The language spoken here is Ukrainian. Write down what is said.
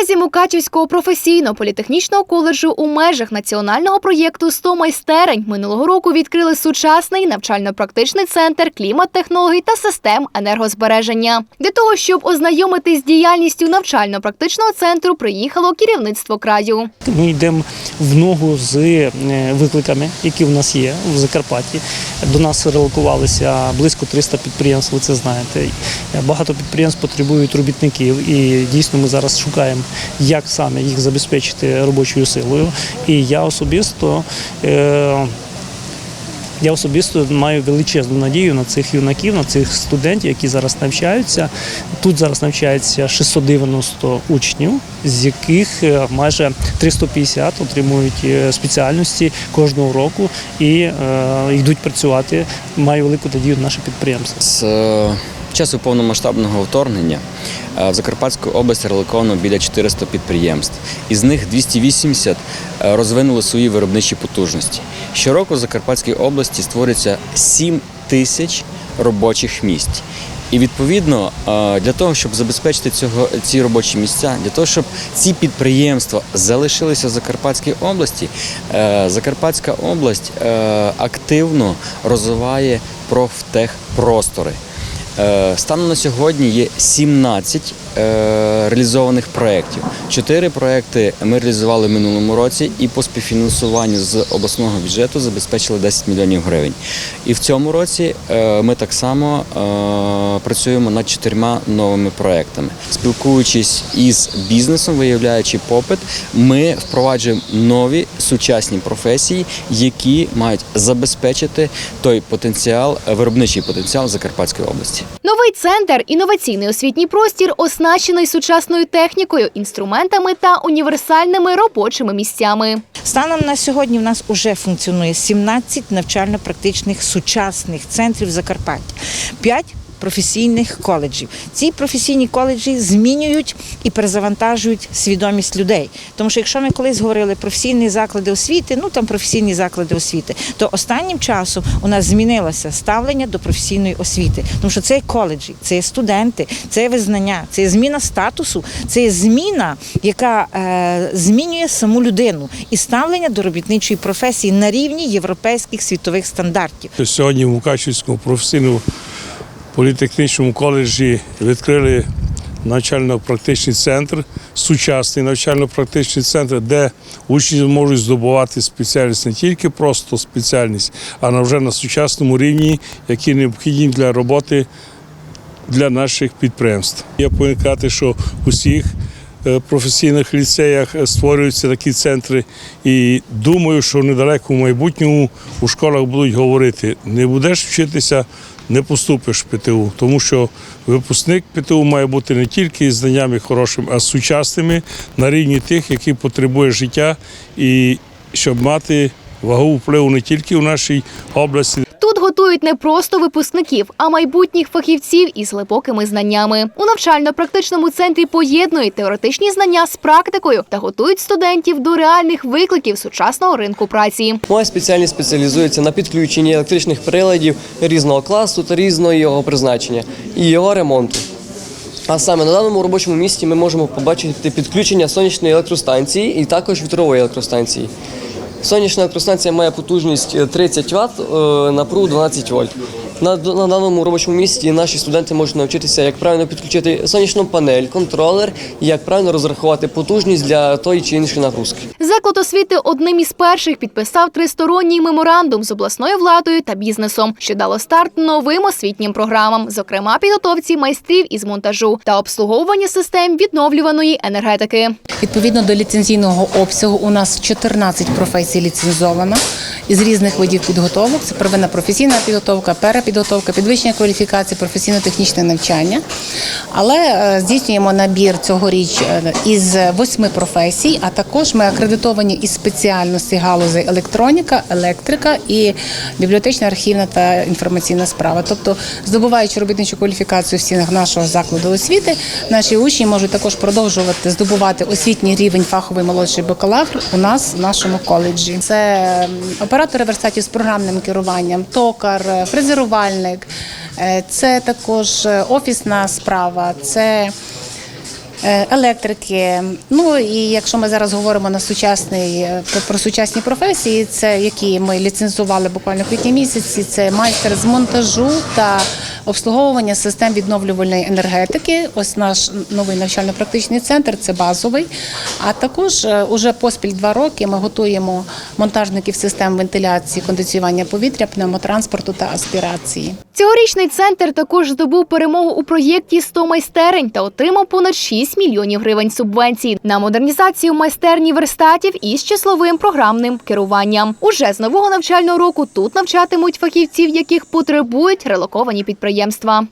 базі Мукачівського професійно-політехнічного коледжу у межах національного проєкту «100 майстерень минулого року відкрили сучасний навчально-практичний центр клімат-технологій та систем енергозбереження. Для того, щоб ознайомитись з діяльністю навчально-практичного центру, приїхало керівництво краю. Ми йдемо в ногу з е, викликами, які в нас є в Закарпатті. До нас релокувалися близько 300 підприємств, ви це знаєте. Багато підприємств потребують робітників, і дійсно ми зараз шукаємо, як саме їх забезпечити робочою силою. І я особисто. Е- я особисто маю величезну надію на цих юнаків, на цих студентів, які зараз навчаються. Тут зараз навчається 690 учнів, з яких е, майже 350 отримують е, спеціальності кожного року і е, йдуть працювати. Маю велику надію на наше підприємство. Часу повномасштабного вторгнення е, в Закарпатську область релоковано біля 400 підприємств. Із них 280 е, розвинули свої виробничі потужності. Щороку в Закарпатській області створюється 7 тисяч робочих місць. І відповідно е, для того, щоб забезпечити цього ці робочі місця, для того, щоб ці підприємства залишилися в Закарпатській області, Закарпатська область активно розвиває профтехпростори. Е, Станом на сьогодні є 17 е, реалізованих проєктів. Чотири проєкти ми реалізували в минулому році і по співфінансуванню з обласного бюджету забезпечили 10 мільйонів гривень. І в цьому році е, ми так само е, працюємо над чотирма новими проєктами. Спілкуючись із бізнесом, виявляючи попит, ми впроваджуємо нові сучасні професії, які мають забезпечити той потенціал, виробничий потенціал Закарпатської області. Новий центр, інноваційний освітній простір, оснащений сучасною технікою, інструментами та універсальними робочими місцями. Станом на сьогодні в нас вже функціонує 17 навчально-практичних сучасних центрів Закарпаття, 5 професійних коледжів. Ці професійні коледжі змінюють і перезавантажують свідомість людей. Тому що якщо ми колись говорили професійні заклади освіти, ну там професійні заклади освіти, то останнім часом у нас змінилося ставлення до професійної освіти. Тому що це є коледжі, це є студенти, це є визнання, це є зміна статусу, це є зміна, яка е, змінює саму людину і ставлення до робітничої професії на рівні європейських світових стандартів. Сьогодні в Мукачівському професійному політехнічному коледжі відкрили навчально-практичний центр, сучасний навчально-практичний центр, де учні можуть здобувати спеціальність не тільки просто спеціальність, а вже на сучасному рівні, які необхідні для роботи для наших підприємств. Я повинен казати, що в усіх е, професійних ліцеях е, створюються такі центри, і думаю, що в недалекому майбутньому у школах будуть говорити: не будеш вчитися, не поступиш в ПТУ, тому що випускник ПТУ має бути не тільки знаннями хорошими, а сучасними на рівні тих, які потребує життя, і щоб мати вагу впливу не тільки в нашій області. Готують не просто випускників, а майбутніх фахівців із глибокими знаннями. У навчально-практичному центрі поєднують теоретичні знання з практикою та готують студентів до реальних викликів сучасного ринку праці. Моя спеціальність спеціалізується на підключенні електричних приладів різного класу та різного його призначення і його ремонту. А саме на даному робочому місці ми можемо побачити підключення сонячної електростанції і також вітрової електростанції. Сонячна електростанція має потужність е, 30 Вт, напругу 12 вольт. На, на даному робочому місці наші студенти можуть навчитися, як правильно підключити сонячну панель, контролер і як правильно розрахувати потужність для тої чи іншої нагрузки. Заклад освіти одним із перших підписав тристоронній меморандум з обласною владою та бізнесом, що дало старт новим освітнім програмам, зокрема підготовці майстрів із монтажу та обслуговування систем відновлюваної енергетики. Відповідно до ліцензійного обсягу, у нас 14 професій ліцензовано із різних видів підготовок. Це первинна професійна підготовка, перепідготовка, підвищення кваліфікації, професійно-технічне навчання. Але е, здійснюємо набір цьогоріч е, із восьми професій, а також ми акредитовані із спеціальності галузей електроніка, електрика і бібліотечна, архівна та інформаційна справа. Тобто, здобуваючи робітничу кваліфікацію в стінах нашого закладу освіти, наші учні можуть також продовжувати здобувати освітній рівень фаховий молодший бакалавр у нас в нашому коледжі. Це оператори верстатів з програмним керуванням, токар, е, фрезерувальник, е, це також е, офісна справа, це е, електрики. Ну і якщо ми зараз говоримо на сучасний про сучасні професії, це які ми ліцензували буквально в квітні місяці. Це майстер з монтажу та обслуговування систем відновлювальної енергетики. Ось наш новий навчально-практичний центр. Це базовий. А також е, уже поспіль два роки ми готуємо монтажників систем вентиляції, кондиціювання повітря, пневмотранспорту та аспірації. Цьогорічний центр також здобув перемогу у проєкті «100 майстерень та отримав понад 6 мільйонів гривень субвенцій на модернізацію майстерні верстатів із числовим програмним керуванням. Уже з нового навчального року тут навчатимуть фахівців, яких потребують релоковані підприємства.